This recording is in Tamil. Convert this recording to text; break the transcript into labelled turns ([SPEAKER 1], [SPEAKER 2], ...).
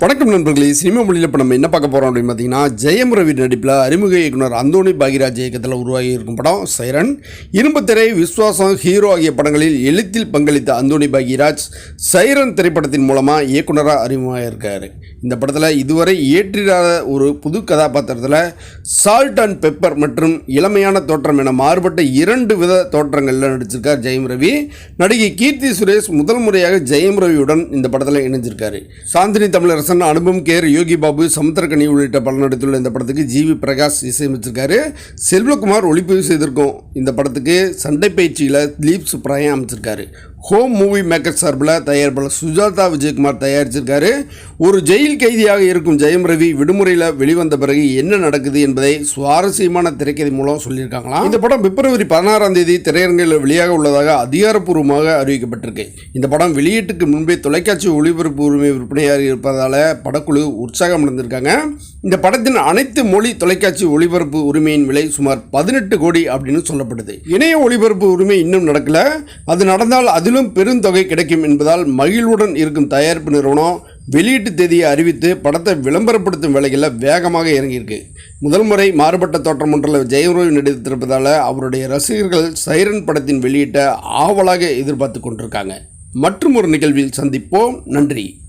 [SPEAKER 1] வணக்கம் நண்பர்களே சினிமா மொழியில் இப்போ நம்ம என்ன பார்க்க போகிறோம் அப்படின்னு பார்த்தீங்கன்னா ஜெயம் ரவி நடிப்பில் அறிமுக இயக்குனர் அந்தோணி பாகிராஜ் இயக்கத்தில் உருவாகி இருக்கும் படம் சைரன். இரும்புத்திரை விஸ்வாசம் ஹீரோ ஆகிய படங்களில் எழுத்தில் பங்களித்த அந்தோணி பாகிராஜ் சைரன் திரைப்படத்தின் மூலமாக இயக்குனராக அறிமுகமாக இருக்கார் இந்த படத்தில் இதுவரை ஏற்றிடாத ஒரு புது கதாபாத்திரத்தில் சால்ட் அண்ட் பெப்பர் மற்றும் இளமையான தோற்றம் என மாறுபட்ட இரண்டு வித தோற்றங்களில் நடிச்சிருக்கார் ஜெயம் ரவி நடிகை கீர்த்தி சுரேஷ் முதல் முறையாக ஜெயம் ரவியுடன் இந்த படத்தில் இணைஞ்சிருக்காரு. சாந்தினி தமிழர் பிரசன்ன அனுபவம் கேர் யோகி பாபு சமுத்திரக்கனி உள்ளிட்ட படம் நடித்துள்ள இந்த படத்துக்கு ஜிவி பிரகாஷ் இசையமைச்சிருக்காரு. செல்வகுமார் ஒளிப்பதிவு செய்திருக்கோம் இந்த படத்துக்கு சண்டை பயிற்சியில் திலீப் சுப்ராயம் அமைச்சிருக்காரு. ஹோம் மூவி மேக்கர் சார்பில் தயாரிப்பாளர் சுஜாதா விஜயகுமார் தயாரிச்சிருக்காரு. ஒரு ஜெயில் கைதியாக இருக்கும் ஜெயம் ரவி விடுமுறையில் வெளிவந்த பிறகு என்ன நடக்குது என்பதை சுவாரஸ்யமான திரைக்கதை மூலம் சொல்லியிருக்காங்களாம். இந்த படம் பிப்ரவரி பதினாறாம் தேதி திரையரங்கில் வெளியாக உள்ளதாக அதிகாரப்பூர்வமாக அறிவிக்கப்பட்டிருக்கு. இந்த படம் வெளியீட்டுக்கு முன்பே தொலைக்காட்சி ஒளிபரப்பு உரிமை விற்பனையாக இருப்பதால் படக்குழு உற்சாகம் அடைந்திருக்காங்க. இந்த படத்தின் அனைத்து மொழி தொலைக்காட்சி ஒளிபரப்பு உரிமையின் விலை சுமார் பதினெட்டு கோடி அப்படின்னு சொல்லப்படுது இணைய ஒளிபரப்பு உரிமை இன்னும் நடக்கல. அது நடந்தால் அதிலும் பெருந்தொகை கிடைக்கும் என்பதால் மகிழ்வுடன் இருக்கும் தயாரிப்பு நிறுவனம் வெளியீட்டு தேதியை அறிவித்து படத்தை விளம்பரப்படுத்தும் வேலைகளில் வேகமாக இறங்கியிருக்கு. முதல் முறை மாறுபட்ட தோற்றம் ஒன்றில் ஜெயரவி நடித்திருப்பதால் அவருடைய ரசிகர்கள் சைரன் படத்தின் வெளியீட்டை ஆவலாக எதிர்பார்த்து கொண்டிருக்காங்க. மற்றும் ஒரு நிகழ்வில் சந்திப்போம். நன்றி.